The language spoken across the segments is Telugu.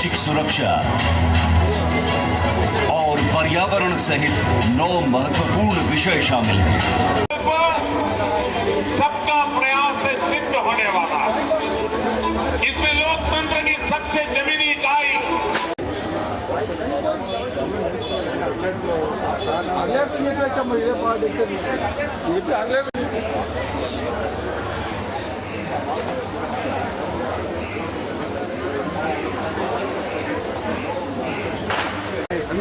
सामाजिक सुरक्षा और पर्यावरण सहित नौ महत्वपूर्ण विषय शामिल हैं। सबका प्रयास से सिद्ध होने वाला है। इसमें लोकतंत्र की सबसे जमीनी इकाई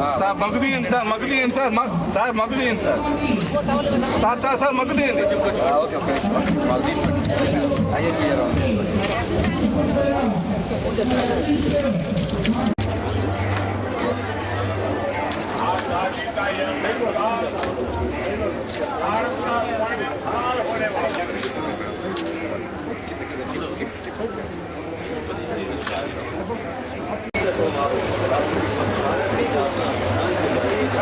సార్ మగ్గు తీయండి సార్ మగ్గు తీయండి సార్ మ- సార్ మగ్గు తీయండి sir sir sir sir mug తీయండి ఓకే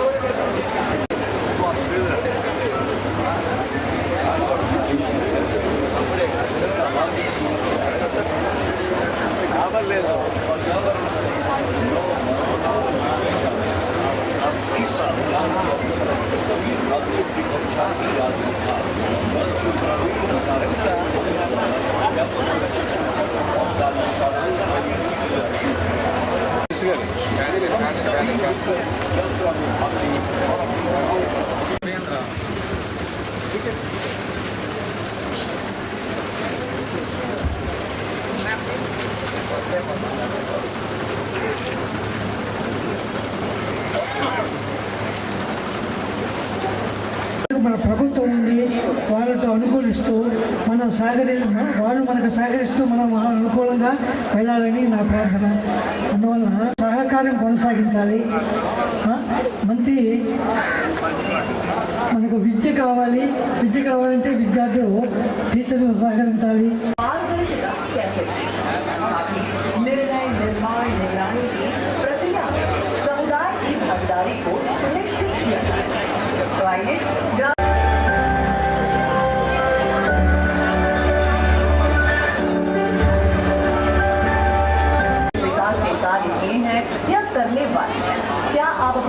ఓకే వాళ్ళు తీసుకుంటారు అయ్యే క్లియర్ మన ప్రభుత్వం ఉంది సహకరిస్తూ మనం సహకరి వాళ్ళు మనకు సహకరిస్తూ మనం అనుకూలంగా వెళ్ళాలని నా ప్రార్థన. అందువల్ల సహకారం కొనసాగించాలి. మంచి మనకు విద్య కావాలి. విద్య కావాలంటే విద్యార్థులు టీచర్లు సహకరించాలి.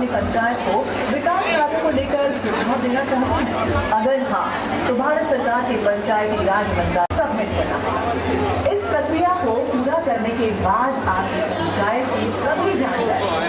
स्थानीय पंचायत को विकास कार्यों को लेकर सुझाव देना चाहूँ अगर हाँ तो भारत सरकार के पंचायती राज मंत्रालय सबमिट करना इस प्रक्रिया को पूरा करने के बाद आपके पंचायत की सभी जानकारी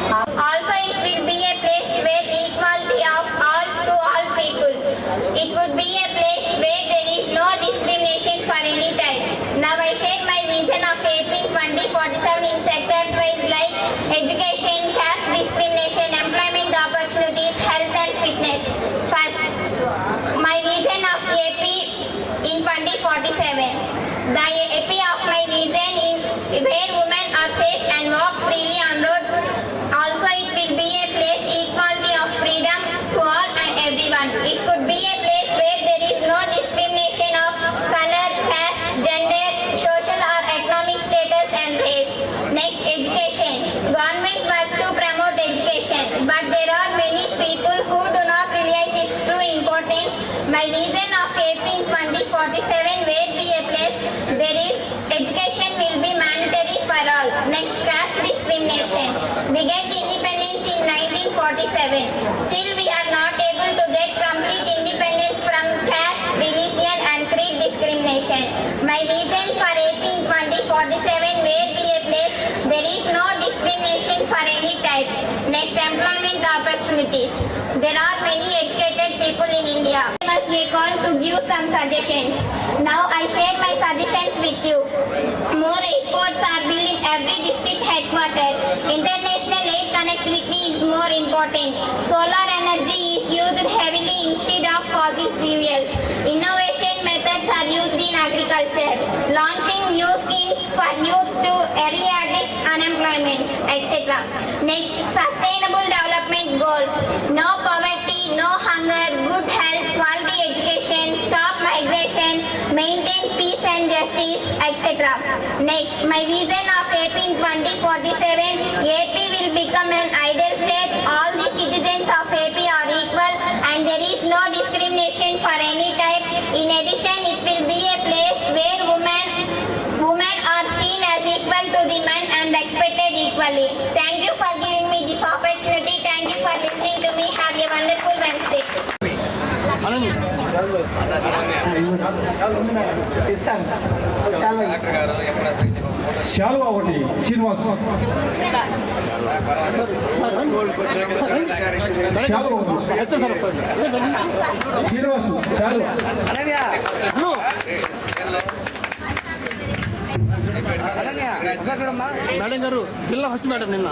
The AP of my vision in where women are safe and walk freely on road. Also, it will be a place equality of freedom to all and everyone. It could be a place where there is no discrimination of color, caste, gender, social or economic status and race. Next, education. Government work to promote education, but there are many people who do not realize its true importance. My vision of AP in 2047 where be nation. We get independence in 1947. Still we are not able to get complete independence from caste, religion and creed discrimination. My reason for 18 will where we place there is no discrimination for any type. Next employment opportunities. There are many educated people in India. To give some suggestions. Now I share my suggestions with you. More airports are built in every district headquarters. International air connectivity is more important. Solar energy is used heavily instead of fossil fuels. Innovation methods are used in agriculture. Launching new schemes for youth to eradicate unemployment, etc. Next, sustainable development goals. No poverty, no hunger, good health, maintain peace and justice, etc. Next, my vision of AP in 2047, AP will become an ideal state. All the citizens of AP are equal and there is no discrimination for any type. In addition, it will be a place where women, women are seen as equal to the men and expected equally. Thank you for giving me this opportunity. Thank you for listening to me. Have a wonderful Wednesday. Anand. శాలువా ఒకటి శ్రీనివాస్. శాలువా శ్రీనివాస్ శాలువా. మేడం గారు జిల్లా ఫస్ట్ మేడం నిన్న.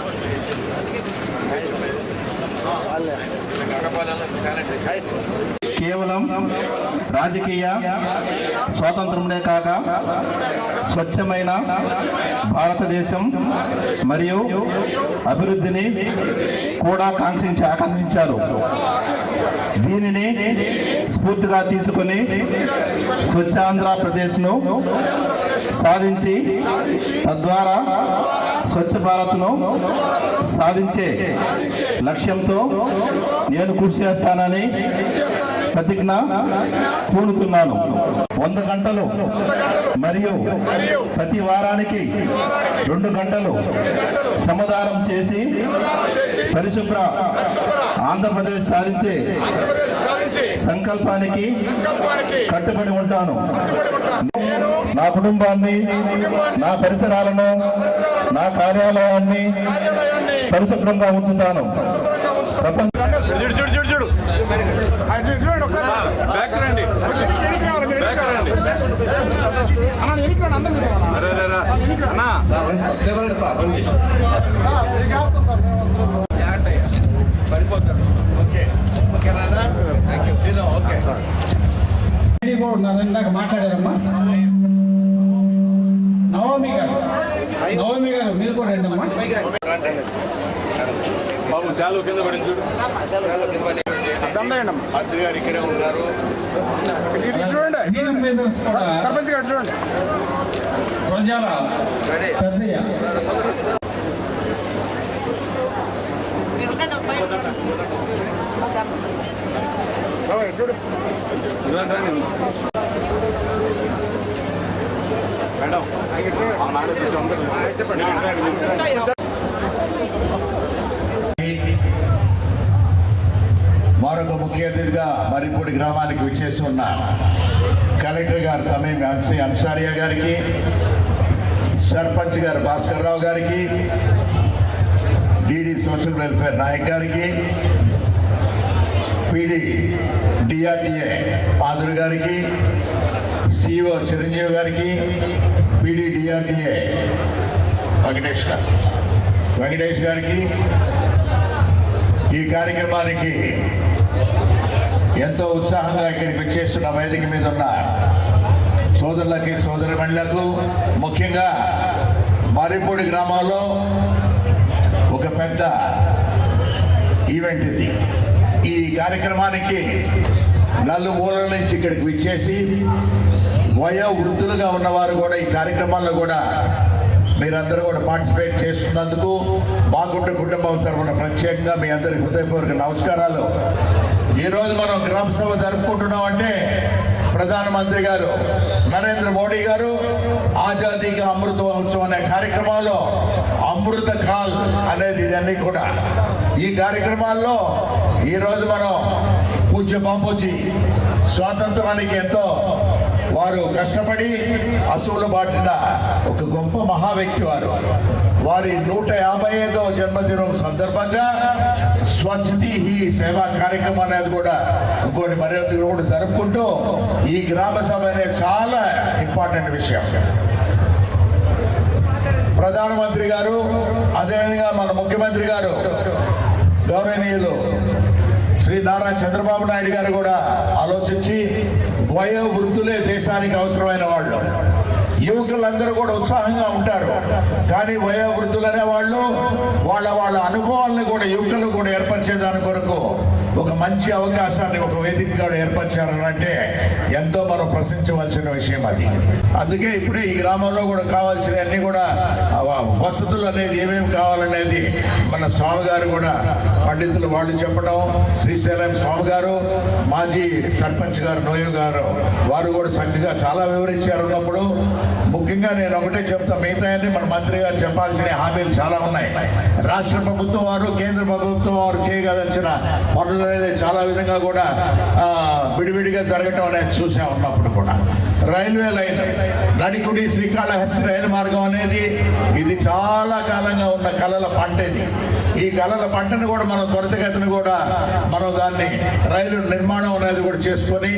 వాళ్ళే కేవలం రాజకీయ స్వాతంత్రమునే కాక స్వచ్ఛమైన భారతదేశం మరియు అభివృద్ధిని కూడా కాంక్షించి ఆకాంక్షించారు. దీనిని స్ఫూర్తిగా తీసుకుని స్వచ్ఛ ఆంధ్రప్రదేశ్ను సాధించి తద్వారా స్వచ్ఛ భారత్ను సాధించే లక్ష్యంతో నేను కృషి చేస్తానని ప్రతిజ్ఞ పూనుతున్నాను. వంద గంటలు మరియు ప్రతి వారానికి రెండు గంటలు సమాధానం చేసి పరిశుభ్ర ఆంధ్రప్రదేశ్ సాధించే సంకల్పానికి కట్టుబడి ఉంటాను. నా కుటుంబాన్ని నా పరిసరాలను నా కార్యాలయాన్ని పరిశుభ్రంగా ఉంచుతాను. ప్రపంచ ఇందాక మాట్లాడారమ్మా నవమి గారు నవమి గారు మీరు కూడా రండి అమ్మా బాబు చాలు కింద పడింది చూడు. మంత్రి గారు ఇక్కడే ఉన్నారు. చూడండి. సర్పంచ్ గారు చూడండి. గురజాల పెద్దయ్య. మేడం చెప్పండి. మరొక ముఖ్య అతిథిగా మరిపూడి గ్రామానికి విచ్చేసి ఉన్న కలెక్టర్ గారు తమీం అన్సి అన్సారియా గారికి సర్పంచ్ గారు భాస్కర్ రావు గారికి డిడి సోషల్ వెల్ఫేర్ నాయక్ గారికి పిడి డిఆర్డిఏ పాదుడు గారికి సిఓ చిరంజీవి గారికి పిడి డిఆర్డిఏ వెంకటేష్ గారు. వెంకటేష్ గారికి ఈ కార్యక్రమానికి ఎంతో ఉత్సాహంగా ఇక్కడికి వచ్చేస్తున్న వేదిక మీద ఉన్న సోదరులకి సోదరిమణులకు ముఖ్యంగా మర్రిపూడి గ్రామంలో ఒక పెద్ద ఈవెంట్ ఇది. ఈ కార్యక్రమానికి నలుమూలల నుంచి ఇక్కడికి విచ్చేసి వయో వృద్ధులుగా ఉన్నవారు కూడా ఈ కార్యక్రమాల్లో కూడా మీరందరూ కూడా పార్టిసిపేట్ చేస్తున్నందుకు బాగుంట కుటుంబం తరఫున ప్రత్యేకంగా మీ అందరి హృదయపూర్వక నమస్కారాలు. ఈరోజు మనం గ్రామసభ జరుపుకుంటున్నాం అంటే ప్రధానమంత్రి గారు నరేంద్ర మోడీ గారు ఆజాదీగా అమృత ఉత్సవం అనే కార్యక్రమాల్లో అమృత కాల్ అనేది ఇదన్నీ కూడా. ఈ కార్యక్రమాల్లో ఈరోజు మనం పూజ్య బాపూజీ స్వాతంత్రానికి ఎంతో వారు కష్టపడి అసూలు బాటిన ఒక గొప్ప మహా వ్యక్తి వారు. వారి నూట యాభై ఐదవ జన్మదినం సందర్భంగా స్వచ్ఛతి ఈ సేవా కార్యక్రమం అనేది కూడా ఇంకోటి మర్యాద కూడా జరుపుకుంటూ ఈ గ్రామ సభ అనేది చాలా ఇంపార్టెంట్ విషయం. ప్రధానమంత్రి గారు అదేవిధంగా మన ముఖ్యమంత్రి గారు గౌరవనీయులు శ్రీ నారా చంద్రబాబు నాయుడు గారు కూడా ఆలోచించి వయో వృద్ధులే దేశానికి అవసరమైన వాళ్ళు. యువకులందరూ కూడా ఉత్సాహంగా ఉంటారు. కానీ వయోవృద్ధులు అనే వాళ్ళు వాళ్ళ వాళ్ళ అనుభవాలను కూడా యువకులు కూడా ఏర్పరిచే దాని కొరకు ఒక మంచి అవకాశాన్ని ఒక వేదికగా ఏర్పరిచారనంటే ఎంతో మనం ప్రశ్నించవలసిన విషయం అది. అందుకే ఇప్పుడే ఈ గ్రామంలో కూడా కావాల్సినవన్నీ కూడా వసతులు అనేది ఏమేమి కావాలనేది మన స్వామి గారు కూడా పండితులు వాళ్ళు చెప్పడం శ్రీశైలం స్వామి గారు మాజీ సర్పంచ్ గారు నోయు గారు వారు కూడా చక్కగా చాలా వివరించారు ఉన్నప్పుడు. ముఖ్యంగా నేను ఒకటే చెప్తా మిగతా మన మంత్రి గారు చెప్పాల్సిన హామీలు చాలా ఉన్నాయి. రాష్ట్ర ప్రభుత్వం వారు కేంద్ర ప్రభుత్వం వారు చేయగలిచిన పనులు అనేది చాలా విధంగా కూడా విడివిడిగా జరగటం అనేది చూసా ఉన్నప్పుడు కూడా. రైల్వే లైన్ నడికుడి శ్రీకాళహస్తి రైలు మార్గం అనేది ఇది చాలా కాలంగా ఉన్న కళల పంట ఇది ఈ కళల పంటను కూడా మనం త్వరితగతిన కూడా మనం దాన్ని రైలు నిర్మాణం అనేది కూడా చేసుకొని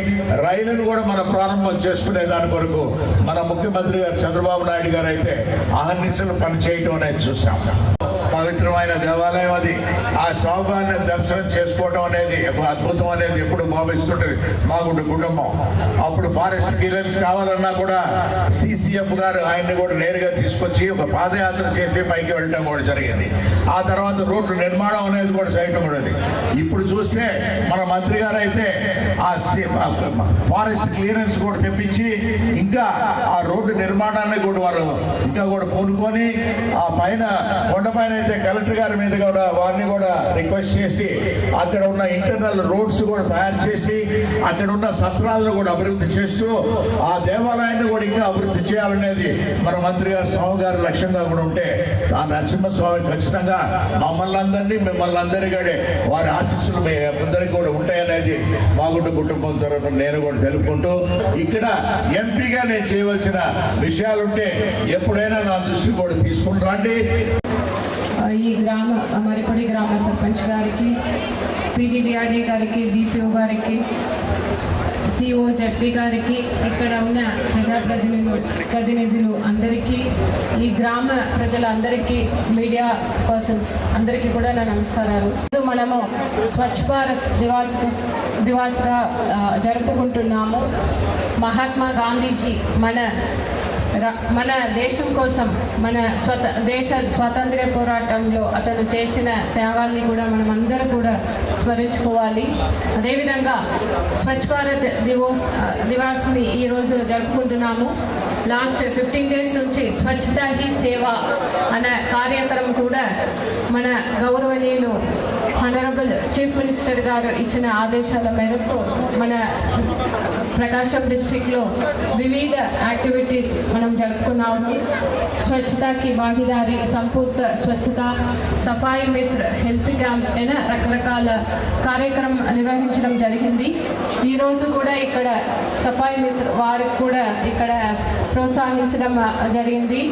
రైలును కూడా మనం ప్రారంభం చేసుకునే దాని కొరకు మన ముఖ్యమంత్రి గారు చంద్రబాబు నాయుడు గారు అయితే అహర్నిశలు పనిచేయటం అనేది చూసాం పవిత్రమైన దేవాలయం అది. ఆ స్వామివారిని దర్శనం చేసుకోవడం అనేది అద్భుతం అనేది ఎప్పుడు భావిస్తుంటుంది మాగుండు కుటుంబం. అప్పుడు ఫారెస్ట్ క్లియరెన్స్ కావాలన్నా కూడా సిసిఎఫ్ గారు ఆయన్ని కూడా నేరుగా తీసుకొచ్చి ఒక పాదయాత్ర చేసి పైకి వెళ్ళటం కూడా జరిగింది. ఆ తర్వాత రోడ్డు నిర్మాణం అనేది కూడా చేయటం కూడా ఇప్పుడు చూస్తే మన మంత్రి గారు అయితే ఆ ఆ ఫారెస్ట్ క్లియరెన్స్ కూడా తెప్పించి ఇంకా ఆ రోడ్డు నిర్మాణాన్ని కూడా వారు ఇంకా కూడా పూనుకొని ఆ పైన కొండ పైన అయితే కలెక్టర్ గారి మీద కూడా వారిని కూడా రిక్వెస్ట్ చేసి అక్కడ ఉన్న ఇంటర్నల్ రోడ్స్ కూడా తయారు చేసి అక్కడ ఉన్న సత్రాలను కూడా అభివృద్ధి చేస్తూ ఆ దేవాలయాన్ని కూడా ఇంకా అభివృద్ధి చేయాలనేది మన మంత్రి గారు స్వామి గారి లక్ష్యంగా కూడా ఉంటే ఆ నరసింహస్వామి ఖచ్చితంగా మమ్మల్ని అందరినీ మిమ్మల్ని అందరికీ కూడా వారి ఆశీస్సులు మీ అందరికీ కూడా ఉంటాయనేది మాగుండు కుటుంబం తరఫున నేను కూడా తెలుపుకుంటూ ఇక్కడ ఎంపీగా నేను చేయవలసిన విషయాలుంటే ఎప్పుడైనా నా దృష్టి కూడా తీసుకుని రండి. ఈ గ్రామ మరిపడి గ్రామ సర్పంచ్ గారికి పీడీడీఆర్డీ గారికి డిపిఓ గారికి సిఓ జడ్పీ గారికి ఇక్కడ ఉన్న ప్రజాప్రతినిధులు ప్రతినిధులు అందరికీ ఈ గ్రామ ప్రజలందరికీ మీడియా పర్సన్స్ అందరికీ కూడా నా నమస్కారాలు. మనము స్వచ్ఛ భారత్ దివాస్ దివాస్గా జరుపుకుంటున్నాము. మహాత్మా గాంధీజీ మన మన దేశం కోసం మన స్వత దేశ స్వాతంత్ర్య పోరాటంలో అతను చేసిన త్యాగాల్ని కూడా మనం అందరూ కూడా స్మరించుకోవాలి. అదేవిధంగా స్వచ్ఛ భారత్ దివోస్ దివాస్ని ఈరోజు జరుపుకుంటున్నాము. లాస్ట్ ఫిఫ్టీన్ డేస్ నుంచి స్వచ్ఛత హీ సేవ అనే కార్యక్రమం కూడా మన గౌరవనీయులు హనరబుల్ చీఫ్ మినిస్టర్ గారు ఇచ్చిన ఆదేశాల మేరకు మన ప్రకాశం డిస్ట్రిక్ట్లో వివిధ యాక్టివిటీస్ మనం జరుపుకున్నాము. స్వచ్ఛతకి భాగీదారి సంపూర్త స్వచ్ఛత సఫాయి మిత్ర హెల్త్ క్యాంప్ అయిన రకరకాల కార్యక్రమం నిర్వహించడం జరిగింది. ఈరోజు కూడా ఇక్కడ సఫాయి మిత్ర వారికి కూడా ఇక్కడ ప్రోత్సహించడం జరిగింది.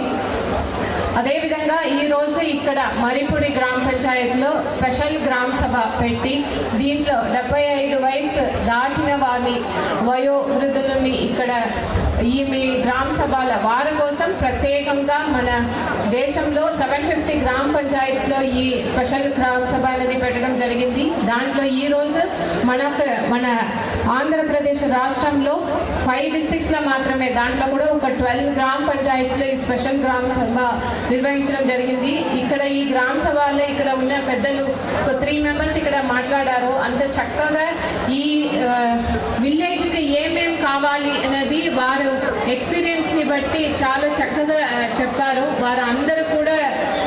అదేవిధంగా ఈరోజు ఇక్కడ మరిపూడి గ్రామ పంచాయతీలో స్పెషల్ గ్రామ సభ పెట్టి దీంట్లో డెబ్బై ఐదు వయసు దాటిన వారిని వయోవృద్ధులని ఇక్కడ ఈ మీ గ్రామ సభల వారి కోసం ప్రత్యేకంగా మన దేశంలో సెవెన్ ఫిఫ్టీ గ్రామ పంచాయత్స్లో ఈ స్పెషల్ గ్రామ సభ అనేది పెట్టడం జరిగింది. దాంట్లో ఈ రోజు మనకు మన ఆంధ్రప్రదేశ్ రాష్ట్రంలో ఫైవ్ డిస్టిక్స్లో మాత్రమే దాంట్లో కూడా ఒక ట్వెల్వ్ గ్రామ పంచాయత్స్లో ఈ స్పెషల్ గ్రామ సభ నిర్వహించడం జరిగింది. ఈ గ్రామ సభలో ఇక్కడ ఉన్న పెద్దలు ఒక త్రీ మెంబర్స్ ఇక్కడ మాట్లాడారు. అంత చక్కగా ఈ విలేజ్కి ఏమేం కావాలి అనేది వారు ఎక్స్పీరియన్స్ని బట్టి చాలా చక్కగా చెప్పారు. వారు అందరూ కూడా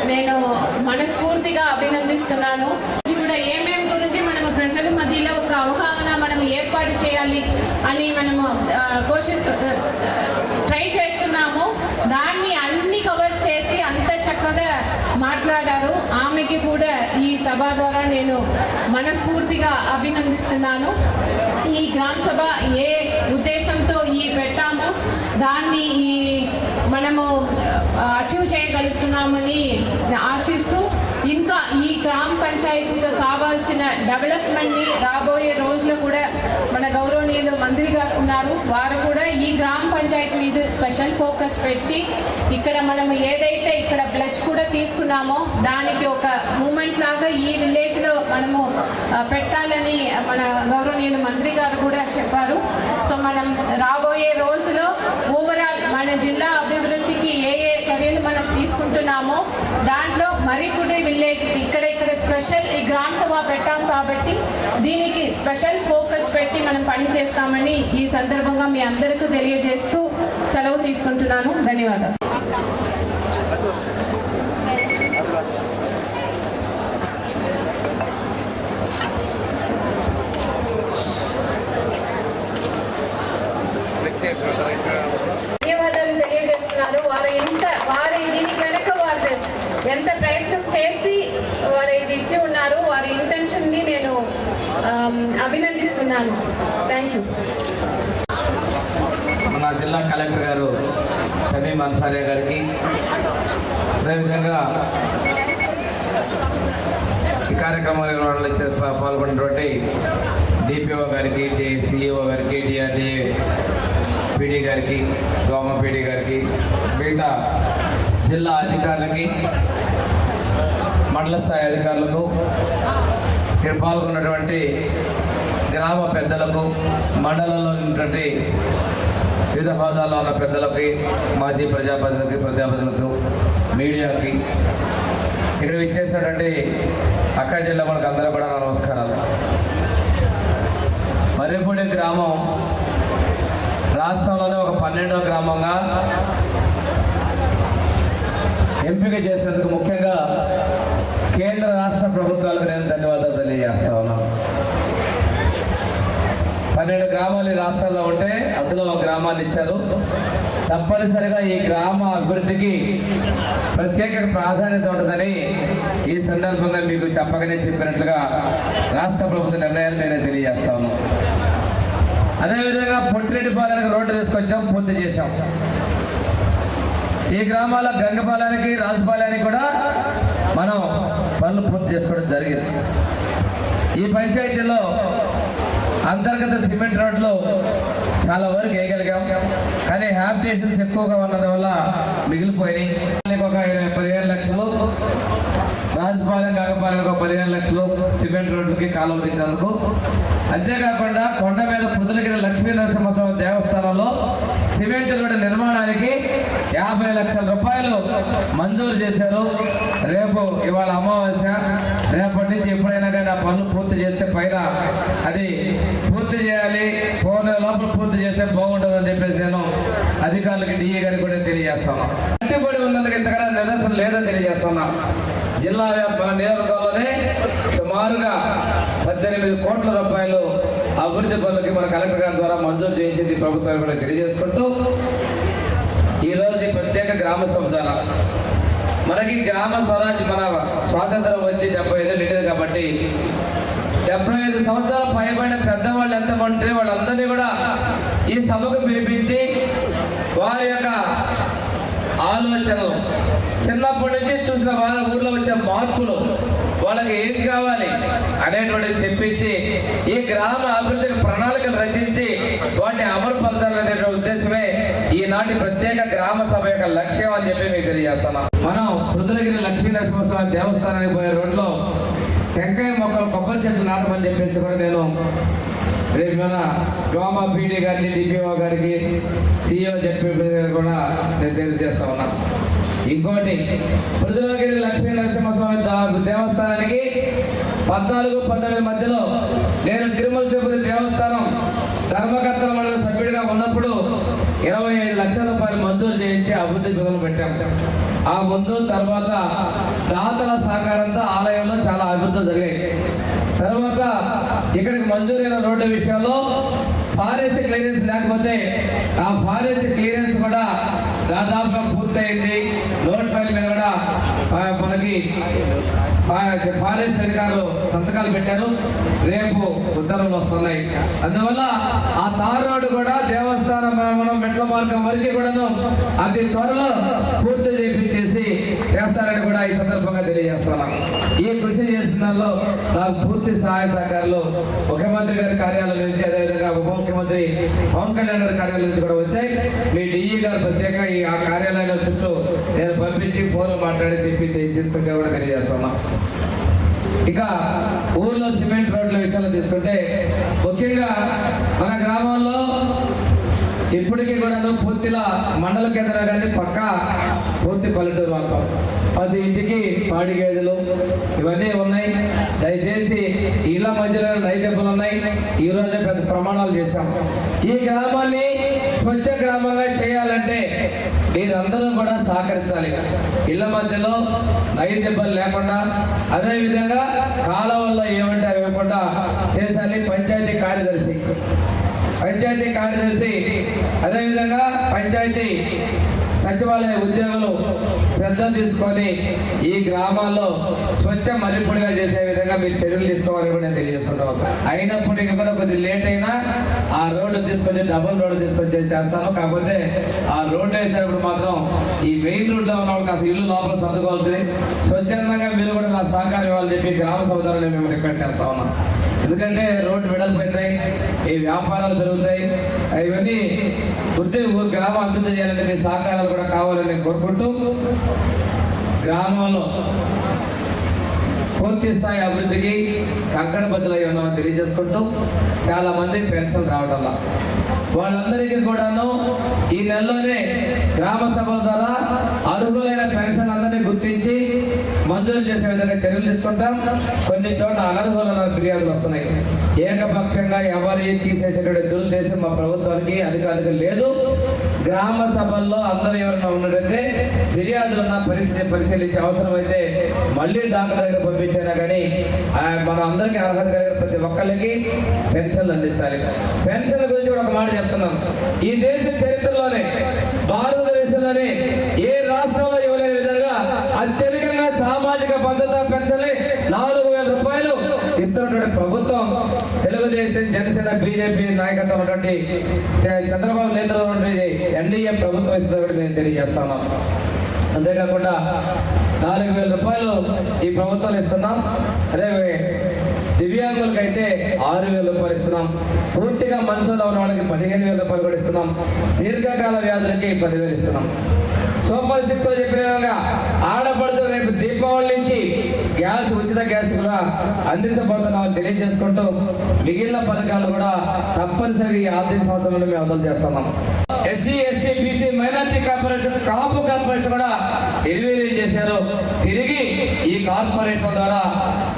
నేను మనస్ఫూర్తిగా అభినందిస్తున్నాను. కూడా ఏమేం గురించి మనము ప్రజల మధ్యలో ఒక అవగాహన మనం ఏర్పాటు చేయాలి అని మనము ఆ, కోశ ట్రై చేస్తున్నాము. దాన్ని అన్ని కవర్ చేసి అంత చక్కగా మాట్లాడారు. కూడా ఈ సభ ద్వారా నేను మనస్ఫూర్తిగా అభినందిస్తున్నాను. ఈ గ్రామ సభ ఏ ఉద్దేశంతో ఈ పెట్టామో దాన్ని ఈ మనము అచీవ్ చేయగలుగుతున్నామని ఆశిస్తూ ఇంకా ఈ గ్రామ పంచాయతీకి కావాల్సిన డెవలప్మెంట్ని రాబోయే రోజులు కూడా మన గౌరవనీయులు మంత్రి గారు ఉన్నారు. వారు కూడా ఈ గ్రామ పంచాయతీ మీద స్పెషల్ ఫోకస్ పెట్టి ఇక్కడ మనం ఏదైతే ఇక్కడ ప్లచ్ కూడా తీసుకున్నామో దానికి ఒక మూమెంట్ లాగా ఈ విలేజ్లో మనము పెట్టాలని మన గౌరవనీయులు మంత్రి గారు కూడా చెప్పారు. సో మనం రాబోయే రోజులో ఓవరాల్ మన జిల్లా అభివృద్ధికి ఏ ఏ చర్యలు మనం తీసుకుంటున్నామో మరికుడి విలేజ్ ఇక్కడ ఇక్కడ స్పెషల్ ఈ గ్రామ సభ పెట్టాం కాబట్టి దీనికి స్పెషల్ ఫోకస్ పెట్టి మనం పని చేస్తామని ఈ సందర్భంగా మీ అందరికీ తెలియజేస్తూ సెలవు తీసుకుంటున్నాను. ధన్యవాదాలు ధన్యవాదాలు తెలియజేస్తున్నారు వారు ఎంత వారు దీనికి వెనక వారు ఎంత ప్రయత్నం చేసి వారు ఇది ఇచ్చి ఉన్నారు వారి ఇంటెన్షన్ని నేను ఆమ్, అభినందిస్తున్నాను థ్యాంక్ యూ మన జిల్లా కలెక్టర్ గారు షమీం అన్సారియా గారికి అదేవిధంగా ఈ కార్యక్రమాలు పాల్గొన్నటువంటి డిపిఓ గారికి సిఇఓ గారికి డిఆర్డిఏ పీడీ గారికి గోమ పీడీ గారికి మిగతా జిల్లా అధికారులకి మండల స్థాయి అధికారులకు పాల్గొన్నటువంటి గ్రామ పెద్దలకు మండలంలో ఉన్నటువంటి వివిధ హోదాల్లో ఉన్న పెద్దలకి మాజీ ప్రజాప్రతినిధులకి ప్రజాప్రతినిధులకు మీడియాకి ఇక్కడ ఇచ్చేసినటువంటి అక్క జిల్లా మనకు అందరూ కూడా నమస్కారాలు. మర్రిపూడి గ్రామం రాష్ట్రంలోనే ఒక పన్నెండో గ్రామంగా ఎంపిక చేసేందుకు ముఖ్యంగా కేంద్ర రాష్ట్ర ప్రభుత్వాలకు నేను ధన్యవాదాలు తెలియజేస్తా ఉన్నాను. పన్నెండు గ్రామాలు రాష్ట్రాల్లో రాష్ట్రంలో ఉంటే అందులో ఒక గ్రామాన్ని ఇచ్చారు. తప్పనిసరిగా ఈ గ్రామ అభివృద్ధికి ప్రత్యేక ప్రాధాన్యత ఉంటుందని ఈ సందర్భంగా మీకు చెప్పకనే చెప్పినట్లుగా రాష్ట్ర ప్రభుత్వ నిర్ణయాన్ని నేను తెలియజేస్తాను అదేవిధంగా అదేవిధంగా పొట్టిరెడ్డిపాలెనికి రోడ్డు తీసుకొచ్చాం పూర్తి చేశాం. ఈ గ్రామాల గంగపాలెనికి రాజుపాలెనికి కూడా మనం పనులు పూర్తి చేసుకోవడం జరిగింది. ఈ పంచాయతీలో అంతర్గత సిమెంట్ రోడ్లు చాలా వరకు వేయగలిగాం. కానీ హ్యాబిటేషన్స్ ఎక్కువగా ఉన్నది వల్ల మిగిలిపోయినాయి ఒక ఇరవై పదిహేను లక్షలు. రాజపాలెం కాకపాలెం ఒక పదిహేను లక్షలు సిమెంట్ రోడ్లకి కాలువలు ఇచ్చినందుకు అంతేకాకుండా కొండ మీద పుదులగిరి లక్ష్మీ నరసింహస్వామి దేవస్థానంలో సిమెంట్ రోడ్డు నిర్మాణానికి యాభై లక్షల రూపాయలు మంజూరు చేశారు. రేపు ఇవాళ అమావాస్య. రేపటి నుంచి ఎప్పుడైనా కానీ ఆ పనులు పూర్తి చేస్తే పైన అది పూర్తి చేయాలి. పోనే లోపల పూర్తి చేస్తే బాగుంటుందని చెప్పేసి నేను అధికారులకి డిఏ గారికి కూడా తెలియజేస్తాను. కట్టుబడి ఉన్నందుకు ఇంతకన్నా నిదర్శనం లేదని తెలియజేస్తున్నాను జిల్లా వ్యాపార నియోజకవర్గంలోనే సుమారుగా పద్దెనిమిది కోట్ల రూపాయలు అభివృద్ధి పనులకి మన కలెక్టర్ గారి ద్వారా మంజూరు చేయించింది ప్రభుత్వం కూడా తెలియజేసుకుంటూ ఈరోజు ఈ ప్రత్యేక గ్రామ సంధాన మనకి గ్రామ స్వరాజ్ మన స్వాతంత్రం వచ్చి డెబ్బై ఐదు లీటర్ కాబట్టి డెబ్బై ఐదు సంవత్సరాల పైబడిన పెద్దవాళ్ళు ఎంత ఉంటే వాళ్ళందరినీ కూడా ఈ సభకు పిలిపించి వారి యొక్క ఆలోచనలు చిన్నప్పటి నుంచి చూసిన వాళ్ళ ఊర్లో వచ్చే మార్పులు వాళ్ళకి ఏం కావాలి అనేటువంటిది చెప్పించి ఈ గ్రామ అభివృద్ధికి ప్రణాళికలు రచించి వాటిని అమలుపరచాలనే ఉద్దేశమే ఈనాటి ప్రత్యేక గ్రామ సభ యొక్క లక్ష్యం అని చెప్పి మీకు తెలియజేస్తున్నాం. మనం పృథులగిరి లక్ష్మీ నరసింహస్వామి దేవస్థానానికి పోయే రోడ్లో టెంకాయ మొక్కలు కొబ్బరి చెట్లు నాటమని చెప్పేసి కూడా నేను రేపు మన డ్రామా పీడీ గారిని డిపిఓ గారికి సిఇఓ చెప్పి కూడా నేను తెలియజేస్తా ఉన్నాను ఇంకోటి పృథులగిరి లక్ష్మీ నరసింహస్వామి దేవస్థానానికి పద్నాలుగు పంతొమ్మిది మధ్యలో నేను తిరుమల తిరుపతి దేవస్థానం ధర్మకర్తల మండలి సభ్యుడిగా ఉన్నప్పుడు ఇరవై ఐదు లక్షల రూపాయలు మంజూరు చేయించి అభివృద్ధి మొదలు పెట్టాం. ఆ ముందు తర్వాత దాతల సహకారంతో ఆలయంలో చాలా అభివృద్ధి జరిగాయి. తర్వాత ఇక్కడికి మంజూరైన రోడ్డు విషయంలో ఫారెస్ట్ క్లియరెన్స్ లేకపోతే ఆ ఫారెస్ట్ క్లియరెన్స్ కూడా దాదాపుగా పూర్తయింది. లోన్ ఫైల్ మీద కూడా మనకి ఫారెస్ట్ అధికారులు సంతకాలు పెట్టారు. రేపు ఉత్తర్వులు వస్తున్నాయి. అందువల్ల ఆ తార్ రోడ్డు కూడా దేవస్థానం మనం మెట్ల మార్గం వరకు కూడాను అతి త్వరలో పూర్తి చేపించేసి చేస్తారని కూడా ఈ సందర్భంగా తెలియజేస్తున్నాం. ఈ కృషి చేసిన దానిలో నాకు పూర్తి సహాయ సహకారాలు ముఖ్యమంత్రి గారి కార్యాలయం నుంచి అదేవిధంగా ఉప ముఖ్యమంత్రి పవన్ కళ్యాణ్ గారి కార్యాలయం నుంచి కూడా వచ్చాయి. మీ డిఈ గారు ప్రత్యేకంగా ఈ ఆ కార్యాలయం చుట్టూ నేను పంపించి ఫోన్లో మాట్లాడి చెప్పి తీసుకుంటే కూడా తెలియజేస్తున్నాం. ఇక ఊర్లో సిమెంట్ రోడ్ల విషయంలో తీసుకుంటే ముఖ్యంగా మన గ్రామంలో ఇప్పటికీ కూడా పూర్తిలా మండల కేంద్రం కానీ పక్క పూర్తి పల్లెటూరు అంటాం పది ఇంటికి పాడి గేదెలు ఇవన్నీ ఉన్నాయి. దయచేసి ఇళ్ళ మధ్యలో నైదెబ్బలు ఉన్నాయి. ఈ రోజే పెద్ద ప్రమాణాలు చేశాం. ఈ గ్రామాన్ని స్వచ్ఛ గ్రామంగా చేయాలంటే మీరందరూ కూడా సహకరించాలి. ఇళ్ళ మధ్యలో నైదెబ్బలు లేకుండా అదేవిధంగా కాలువల్లో ఏమంటే అవి ఇవ్వకుండా పంచాయతీ కార్యదర్శి. పంచాయతీ కార్యదర్శి అదేవిధంగా పంచాయతీ సచివాలయ ఉద్యోగులు శ్రద్ధ తీసుకొని ఈ గ్రామాల్లో స్వచ్ఛ మరిపుడిగా చేసే విధంగా మీరు చర్యలు తీసుకోవాలని కూడా నేను తెలియజేస్తున్నాను. అయినప్పటికీ కూడా కొద్దిగా లేట్ అయినా ఆ రోడ్డు తీసుకొని డబుల్ రోడ్డు తీసుకొని చేసి చేస్తాను. కాకపోతే ఆ రోడ్డు వేసేటప్పుడు మాత్రం ఈ మెయిన్ రోడ్లో ఉన్న వాళ్ళకి అసలు ఇల్లు లోపల సర్దుకోవాల్సింది. స్వచ్ఛందంగా మీరు కూడా నా సహకారం ఇవ్వాలని చెప్పి గ్రామ సోదరులు మేము రిక్వెస్ట్ చేస్తా ఉన్నాం. ఎందుకంటే రోడ్డు వెడల్పోతాయి ఈ వ్యాపారాలు పెరుగుతాయి. ఇవన్నీ వృత్తి గ్రామం అభివృద్ధి చేయాలంటే మీ సహకారాలు కూడా కావాలని కోరుకుంటూ గ్రామంలో పూర్తి స్థాయి అభివృద్ధికి కంకణ బద్దులై ఉన్నామని తెలియజేసుకుంటూ చాలా మంది పెన్షన్ రావడం వాళ్ళందరికీ కూడాను ఈ నెలలోనే గ్రామ సభల ద్వారా అర్హులైన పెన్షన్ అందరినీ గుర్తించి మంజూరు చేసే విధంగా చర్యలు తీసుకుంటాం. కొన్ని చోట్ల అనర్హులైన ఫిర్యాదులు వస్తున్నాయి. ఏకపక్షంగా ఎవరి తీసేసేటువంటి దురుద్దేశం మా ప్రభుత్వానికి అధికారులకు లేదు. గ్రామ సభల్లో అందరూ ఎవరైనా ఉన్నట్టయితే ఫిర్యాదులు ఉన్న పరిశీ పరిశీలించే అవసరం అయితే మళ్ళీ డాక్టర్ దగ్గర పంపించినా కానీ మన అందరికీ అర్హత కలిగిన ప్రతి ఒక్కరికి పెన్షన్లు అందించాలి. పెన్షన్ల గురించి ఒక మాట చెప్తున్నాం. ఈ దేశ చరిత్రలోనే భారతదేశంలోనే ఏ రాష్ట్రంలో ఇవ్వలేని విధంగా అత్యంత సామాజిక భద్రత పెన్షన్లు నాలుగు వేల రూపాయలు ఇస్తున్నటువంటి ప్రభుత్వం తెలుగుదేశం జనసేన బీజేపీ నాయకత్వం ఉన్నటువంటి చంద్రబాబు నేతృత్వంలో ఎన్డీఏ ప్రభుత్వం ఇస్తున్నట్టు మేము తెలియజేస్తున్నాం అంతేకాకుండా నాలుగు వేల రూపాయలు ఈ ప్రభుత్వం ఇస్తున్నాం. అదే దివ్యాంగులకు అయితే ఆరు వేల రూపాయలు ఇస్తున్నాం. పూర్తిగా మనసులో ఉన్న వాళ్ళకి పదిహేను వేల రూపాయలు కూడా ఇస్తున్నాం. దీర్ఘకాల వ్యాధులకి పదివేలు ఇస్తున్నాం. సోమల్ సిక్స్లో చెప్పిన విధంగా ఆడపడుతున్న రేపు దీపావళి నుంచి గ్యాస్ ఉచిత గ్యాస్ కూడా అందించబోతున్నామని తెలియజేసుకుంటూ మిగిలిన పథకాలు కూడా తప్పనిసరిగా ఈ ఆర్థిక సంవత్సరంలో మేము అమలు చేస్తున్నాం. SC ST BC minority corporation Kapu corporation కూడా నిర్వీర్యం చేశారు. తిరిగి ఈ కార్పొరేషన్ ద్వారా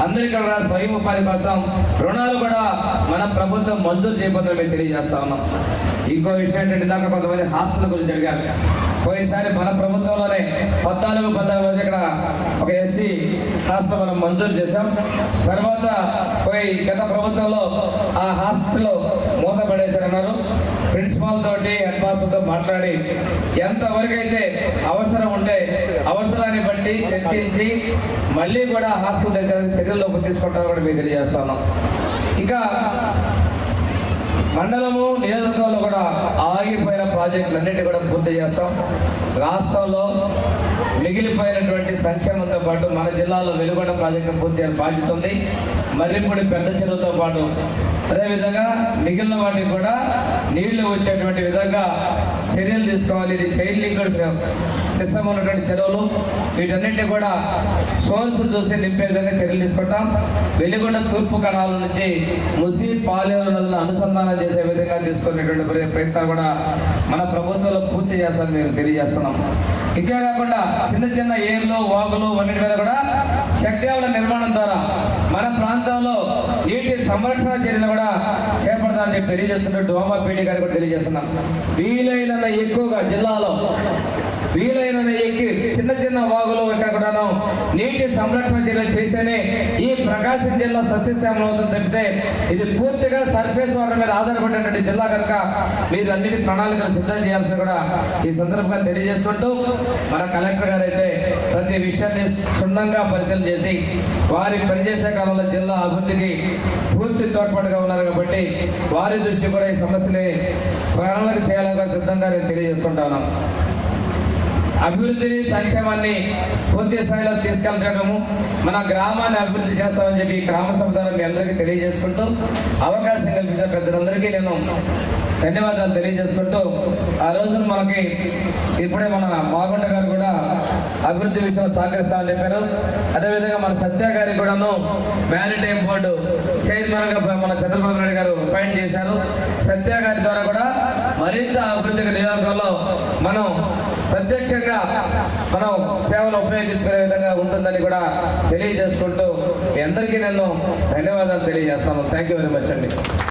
అందరికీ కూడా స్వయం ఉపాధి కోసం రుణాలు కూడా మన ప్రభుత్వం మంజూరు చేయబోతుందని మేము తెలియజేస్తా ఉన్నాం. ఇంకో విషయం ఏంటంటే ఇందాక కొంతమంది హాస్టల్ గురించి అడిగారు. పోయినసారి మన ప్రభుత్వంలోనే పద్నాలుగు పద్నాలుగు ఇక్కడ ఒక ఎస్సీ హాస్టల్ మనం మంజూరు చేశాం. తర్వాత పోయి గత ప్రభుత్వంలో ఆ హాస్టల్ మూతపడేశారన్నారు. ప్రిన్సిపాల్ తోటి హెడ్ మాస్టర్తో మాట్లాడి ఎంతవరకు అయితే అవసరం ఉంటే అవసరాన్ని బట్టి చర్చించి మళ్ళీ కూడా హాస్టల్ దగ్గర చర్యల్లోకి తీసుకుంటారు కూడా మీకు తెలియజేస్తాను. ఇక మండలము నియోజకవర్గంలో కూడా ఆగిపోయిన ప్రాజెక్టులన్నిటి కూడా పూర్తి చేస్తాం. రాష్ట్రంలో మిగిలిపోయినటువంటి సంక్షేమంతో పాటు మన జిల్లాలో వెలుగొండ ప్రాజెక్టు పూర్తి అని బాధ్యత ఉంది. మర్రిపూడి పెద్ద చెరువుతో పాటు అదేవిధంగా మిగిలిన వాటికి కూడా నీళ్ళు వచ్చేటువంటి విధంగా చర్యలు తీసుకోవాలి. ఇది చైల్డ్ లింక్డ్ సిస్టమ్ ఉన్నటువంటి చెరువులు. వీటన్నిటిని కూడా సోర్స్ చూసి నింపే విధంగా చర్యలు తీసుకుంటాం. వెలిగొండ తూర్పు కణాల నుంచి ముసి పాలేరులను అనుసంధానం చేసే విధంగా తీసుకునేటువంటి ప్ర- ప్రయత్నాలు కూడా మన ప్రభుత్వంలో పూర్తి చేస్తారని మేము తెలియజేస్తున్నాం. ఇంకే కాకుండా చిన్న చిన్న ఏర్లు వాగులు అన్నిటి మీద కూడా చెక్ డ్యాముల నిర్మాణం ద్వారా మన ప్రాంతంలో నీటి సంరక్షణ చర్యలు కూడా చేపడతానని చెప్పి తెలియజేస్తున్నట్టు డోమా పీడి గారు కూడా తెలియజేస్తున్నాం. వీలైనంత ఎక్కువగా జిల్లాలో వీలైన చిన్న చిన్న వాగులు ఇక్కడ కూడాను నీటి సంరక్షణ చర్యలు చేస్తేనే ఈ ప్రకాశం జిల్లా సస్యశ్యామలం అవుతుంది తప్పితే ఇది పూర్తిగా సర్ఫేస్ వాటర్ మీద ఆధారపడినటువంటి జిల్లా కనుక మీరు అన్నిటి ప్రణాళికలు సిద్ధం చేయాల్సి కూడా ఈ సందర్భంగా తెలియజేసుకుంటూ మన కలెక్టర్ గారు అయితే ప్రతి విషయాన్ని క్షుణ్ణంగా పరిశీలన చేసి వారి పనిచేసే కాలంలో జిల్లా అభివృద్ధికి పూర్తి తోడ్పాటుగా ఉన్నారు కాబట్టి వారి దృష్టి కూడా ఈ సమస్యని ప్రణాళిక చేయాలని సిద్ధంగా నేను తెలియజేసుకుంటా ఉన్నాను. అభివృద్ధిని సంక్షేమాన్ని పూర్తి స్థాయిలో తీసుకెళ్తడము మన గ్రామాన్ని అభివృద్ధి చేస్తామని చెప్పి గ్రామ సముదాయం మీ అందరికీ తెలియజేసుకుంటూ అవకాశం కల్పించిన పెద్దలందరికీ నేను ధన్యవాదాలు తెలియజేసుకుంటూ ఆ రోజున మనకి ఇప్పుడే మన మాగుంట గారు కూడా అభివృద్ధి విషయంలో సహకరిస్తామని చెప్పారు. అదేవిధంగా మన సత్య గారికి కూడాను మ్యారిటైమ్ బోర్డు చైర్మన్గా మన చంద్రబాబు నాయుడు గారు అపాయింట్ చేశారు. సత్య గారి ద్వారా కూడా మరింత అభివృద్ధికి నియోజకవర్గంలో మనం ప్రత్యక్షంగా మనం సేవలు ఉపయోగించుకునే విధంగా ఉంటుందని కూడా తెలియజేసుకుంటూ మీ అందరికీ నేను ధన్యవాదాలు తెలియజేస్తాను. థ్యాంక్ యూ వెరీ మచ్ అండి.